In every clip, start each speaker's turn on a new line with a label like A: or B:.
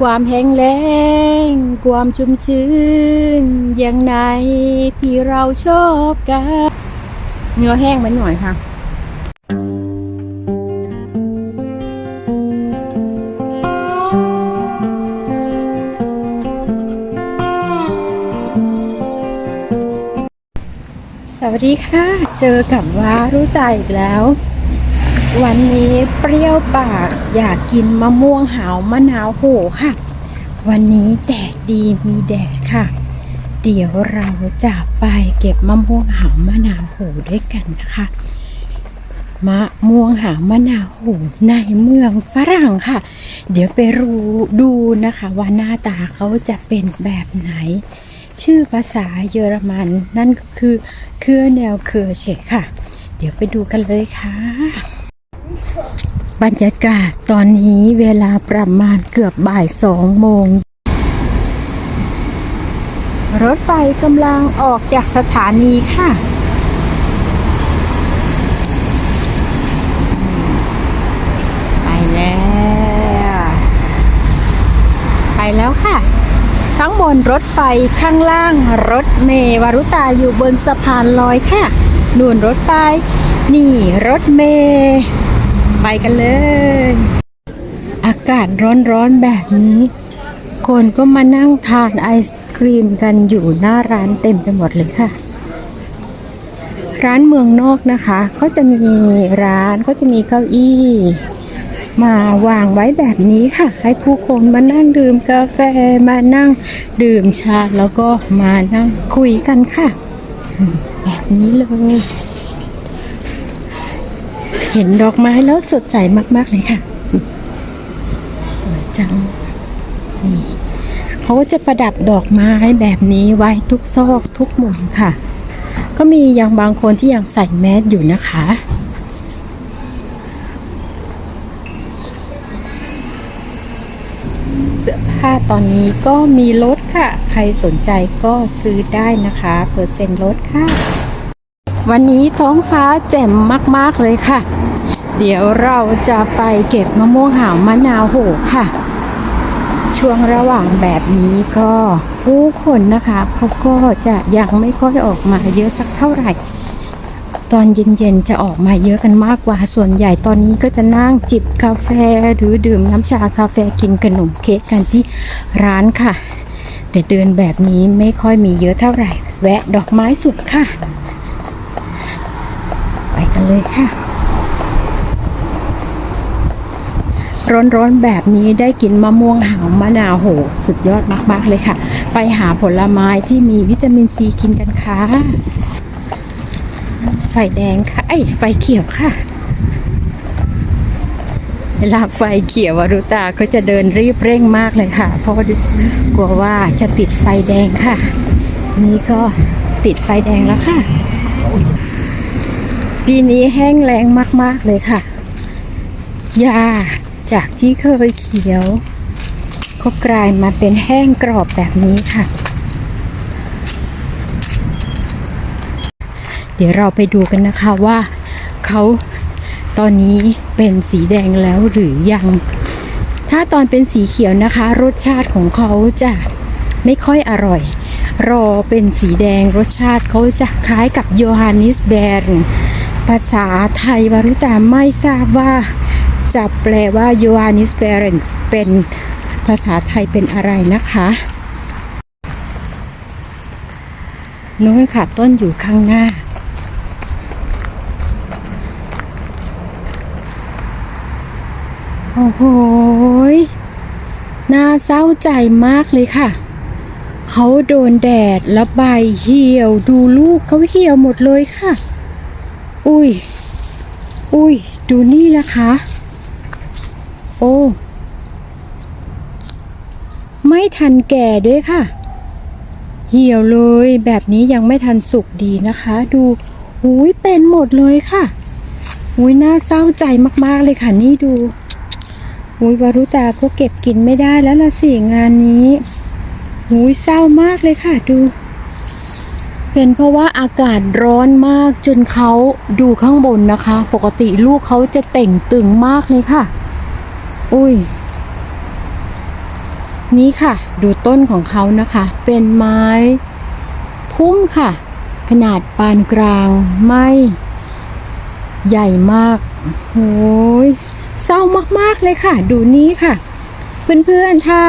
A: ความแห้งแล้ง ความชุ่มชื้น อย่างไหนที่เราชอบกัน เนื้อแห้งมันหน่อยค่ะ สวัสดีค่ะ เจอกับว้ารู้ใจอีกแล้ว วันนี้เปรี้ยวปากอยากกินมะม่วงหาวมะนาวโหค่ะ วันนี้แดดดีมีแดดค่ะ เดี๋ยวเราจะไปเก็บมะม่วงหาวมะนาวโหด้วยกันนะคะมะม่วงหาวมะนาวโหในเมืองฝรั่งค่ะ เดี๋ยวไปรู้ดูนะคะว่าหน้าตาเขาจะเป็นแบบไหน ชื่อภาษาเยอรมันนั่นก็คือเครือแนวเครือเฉค่ะ เดี๋ยวไปดูกันเลยค่ะ บรรยากาศตอนนี้เวลาประมาณเกือบบ่ายสองโมง รถไฟกำลังออกจากสถานีค่ะ ไปแล้ว ไปแล้วค่ะ ข้างบนรถไฟข้างล่างรถเมย์วารุตาอยู่บนสะพานลอยค่ะ นู่นรถไฟ นี่รถเมย์ ไปกันเลย อากาศร้อนๆแบบนี้ คนก็มานั่งทานไอศครีมกันอยู่หน้าร้านเต็มไปหมดเลยค่ะ ร้านเมืองนอกนะคะเขาจะมีร้านเขาจะมีเก้าอี้ มาวางไว้แบบนี้ค่ะ ให้ผู้คนมานั่งดื่มกาแฟมานั่งดื่มชาแล้วก็มานั่งคุยกันค่ะ แบบนี้เลย เห็นดอกไม้แล้วสดใสมาก ๆ เลยค่ะ สวยจังนี่เขาก็จะประดับดอกไม้แบบนี้ไว้ทุกซอกทุกมุมค่ะ ก็มีอย่างบางคนที่ยังใส่แมสอยู่นะคะเสื้อผ้าตอนนี้ก็มีลดค่ะ ใครสนใจก็ซื้อได้นะคะ เปอร์เซ็นต์ลดค่ะ วันนี้ท้องฟ้าแจ่มมาก ๆ เลยค่ะ เดี๋ยวเราจะไปเก็บมะม่วงหาวมะนาวโหค่ะ ช่วงระหว่างแบบนี้ก็ผู้คนนะคะเขาก็จะยังไม่ค่อยออกมาเยอะสักเท่าไหร่ ตอนเย็นๆจะออกมาเยอะกันมากกว่า ส่วนใหญ่ตอนนี้ก็จะนั่งจิบกาแฟหรือดื่มน้ำชาคาเฟ่กินขนมเค้กกันที่ร้านค่ะ แต่เดินแบบนี้ไม่ค่อยมีเยอะเท่าไหร่ แวะดอกไม้สุดค่ะ เลยค่ะ ร้อนๆแบบนี้ได้กินมะม่วงหาวมะนาวโห สุดยอดมากๆเลยค่ะ ไปหาผลไม้ที่มีวิตามินซีกินกันค่ะ ไฟแดงค่ะ ไอ้ไฟเขียวค่ะเวลาไฟเขียววารุตาก็จะเดินรีบเร่งมากเลยค่ะ เพราะกลัวว่าจะติดไฟแดงค่ะ นี่ก็ติดไฟแดงแล้วค่ะ ปีนี้แห้งแล้งมากๆเลยค่ะหญ้าจากที่เคยเขียว ก็กลายมาเป็นแห้งกรอบแบบนี้ค่ะ เดี๋ยวเราไปดูกันนะคะว่าเขาตอนนี้เป็นสีแดงแล้วหรือยัง ถ้าตอนเป็นสีเขียวนะคะ รสชาติของเขาจะไม่ค่อยอร่อย รอเป็นสีแดงรสชาติเขาจะคล้ายกับโยฮันนิสเบร์ ภาษาไทยวารุตาไม่ทราบว่าจะแปลว่าโยฮันนิสเบร์เป็นภาษาไทยเป็นอะไรนะคะนู้นค่ะต้นอยู่ข้างหน้า โอ้โหน่าเศร้าใจมากเลยค่ะ เขาโดนแดดแล้วใบเหี่ยวดูลูกเขาเหี่ยวหมดเลยค่ะ อุ้ย อุ้ย ดูนี่นะคะ โอ้ ไม่ทันแก่ด้วยค่ะ เหี่ยวเลยแบบนี้ยังไม่ทันสุกดีนะคะ ดูอุ้ยเป็นหมดเลยค่ะอุ้ยน่าเศร้าใจมากๆเลยค่ะนี่ดูอุ้ยวารุตาก็เก็บกินไม่ได้แล้วละสิงานนี้อุ้ยเศร้ามากเลยค่ะดู เป็นเพราะว่าอากาศร้อนมากจนเขาดูข้างบนนะคะ ปกติลูกเขาจะเต่งตึงมากเลยค่ะ อุ้ย นี่ค่ะ ดูต้นของเขานะคะ เป็นไม้ พุ่มค่ะ ขนาดปานกลางไม่ใหญ่มากโอ้ยเศร้ามากๆเลยค่ะ ดูนี้ค่ะ เพื่อนๆ ถ้า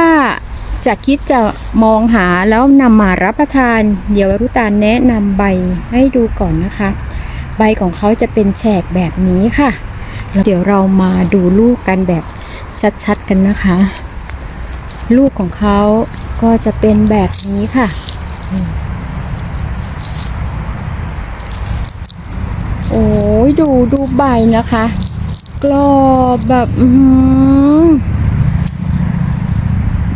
A: จะคิดจะมองหาแล้วนำมารับประทาน เดี๋ยวรุตาแนะนำใบให้ดูก่อนนะคะ ใบของเขาจะเป็นแฉกแบบนี้ค่ะแล้วเดี๋ยวเรามาดูลูกกันแบบชัดๆกันนะคะ ลูกของเขาก็จะเป็นแบบนี้ค่ะโอ้ยดูดูใบนะคะ กรอบแบบอื้อหือ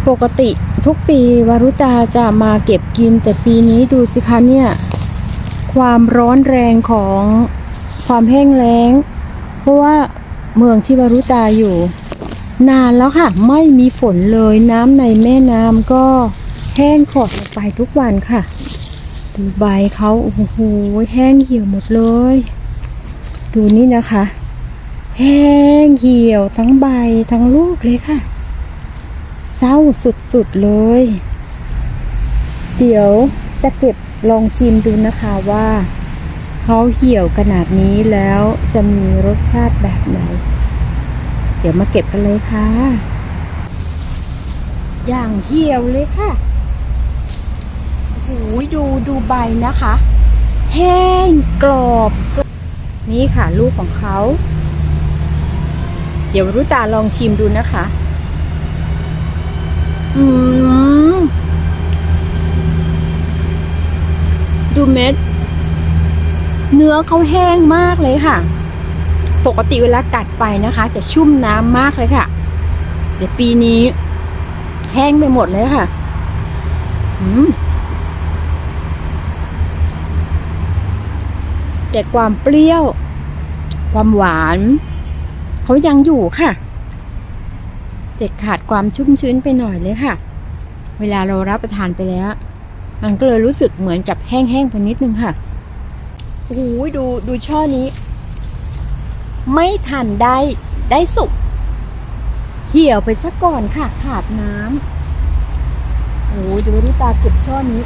A: ปกติทุกปีวารุตาจะมาเก็บกิน แต่ปีนี้ดูสิคะเนี่ย ความร้อนแรงของความแห้งแล้ง เพราะว่าเมืองที่วารุตาอยู่ นานแล้วค่ะ ไม่มีฝนเลยน้ำในแม่น้ำก็แห้งขอดลงไปทุกวันค่ะดูใบเขาโอ้โหแห้งเหี่ยวหมดเลย ดูนี่นะคะ แห้งเหี่ยวทั้งใบทั้งลูกเลยค่ะ เศร้าสุดๆเลย เดี๋ยวจะเก็บลองชิมดูนะคะว่าเขาเหี่ยวขนาดนี้แล้วจะมีรสชาติแบบไหน เดี๋ยวมาเก็บกันเลยค่ะ อย่างเหี่ยวเลยค่ะโอ้โหดูดูใบนะคะ แห้งกรอบ นี่ค่ะลูกของเขา เดี๋ยวรุตาลองชิมดูนะคะ อืมดูเม็ด เนื้อเขาแห้งมากเลยค่ะ ปกติเวลากัดไปนะคะ จะชุ่มน้ำมากเลยค่ะ เดี๋ยวปีนี้ แห้งไปหมดเลยค่ะ อืมแต่ความเปรี้ยว ความหวาน เขายังอยู่ค่ะ จ็ดขาดความชุ่มชื้นไปหน่อยเลยค่ะ เวลาเรารับประทานไปแล้ว มันก็เลยรู้สึกเหมือนจับแห้งๆไปนิดนึงค่ะโอ้โหดูดูช่อนี้ ไม่ทันได้ได้สุกเหี่ยวไปซะก่อนค่ะ ขาดน้ำโอ้โหดูริตาเก็บช่อนี้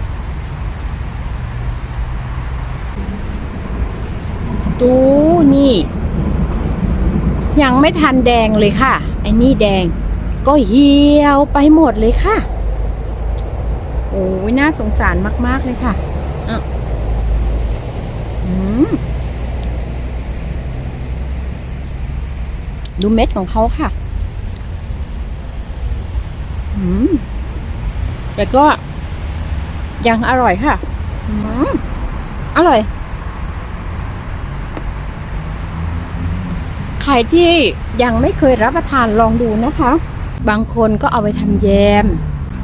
A: ดูนี่ ยังไม่ทันแดงเลยค่ะ ไอ้นี่แดง ก็เหี่ยวไปหมดเลยค่ะ โอ้ยน่าสงสารมาก ๆ เลยค่ะอะอืมดูเม็ดของเขาค่ะ อืม แต่ก็ยังอร่อยค่ะ อืม อร่อย ใครที่ยังไม่เคยรับประทานลองดูนะคะ บางคนก็เอาไปทำแยม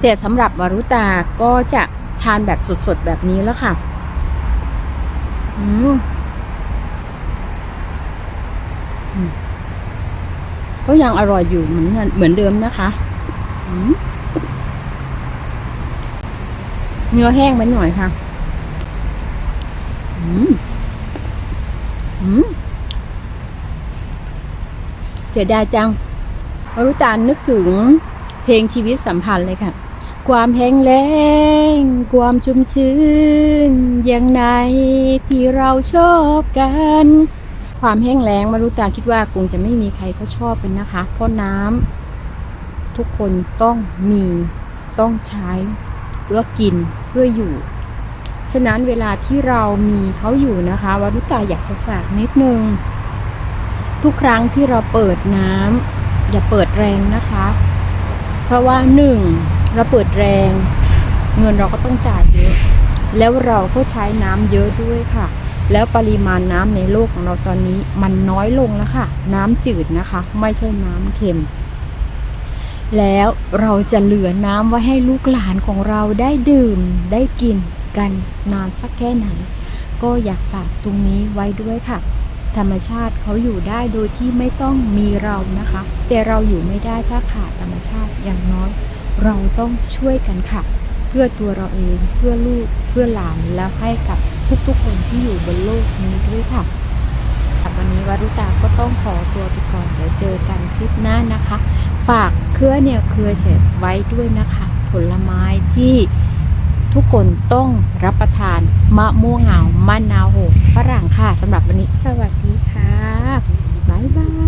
A: แต่สำหรับวารุตาก็จะทานแบบสดๆ แบบนี้แล้วค่ะอืมก็ยังอร่อยอยู่เหมือนเหมือนเดิมนะคะเนื้อแห้งไปหน่อยค่ะเสียดายจัง วรุตานนึกถึงเพลงชีวิตสัมพันธ์เลยค่ะ ความแห้งแล้ง ความชุ่มชื้น อย่างไหนที่เราชอบกัน ความแห้งแล้งมารุตาคิดว่าคงจะไม่มีใครเขาชอบเป็นนะคะ เพราะน้ำทุกคนต้องมีต้องใช้เพื่อกินเพื่ออยู่ ฉะนั้นเวลาที่เรามีเขาอยู่นะคะวรุตาอยากจะฝากนิดนึง ทุกครั้งที่เราเปิดน้ำ อย่าเปิดแรงนะคะ เพราะว่าหนึ่งเราเปิดแรง เงินเราก็ต้องจ่ายเยอะ แล้วเราก็ใช้น้ำเยอะด้วยค่ะ แล้วปริมาณน้ำในโลกของเราตอนนี้มันน้อยลงแล้วค่ะ น้ำจืดนะคะ ไม่ใช่น้ำเค็ม แล้วเราจะเหลือน้ำไว้ให้ลูกหลานของเราได้ดื่มได้กินกันนานสักแค่ไหน ก็อยากฝากตรงนี้ไว้ด้วยค่ะ ธรรมชาติเขาอยู่ได้โดยที่ไม่ต้องมีเรานะคะ แต่เราอยู่ไม่ได้ถ้าขาดธรรมชาติอย่างน้อย เราต้องช่วยกันค่ะ เพื่อตัวเราเองเพื่อลูกเพื่อหลานแล้วให้กับทุกๆคนที่อยู่บนโลกนี้ด้วยค่ะวันนี้วารุตาก็ต้องขอตัวไปก่อนเดี๋ยวเจอกันคลิปหน้านะคะ ฝากเครือเนี่ยเครือเฉดไว้ด้วยนะคะ ผลไม้ที่ ทุกคนต้องรับประทานมะม่วงเหงามะนาวโหฝรั่งค่ะสำหรับวันนี้สวัสดีค่ะ บ๊ายบาย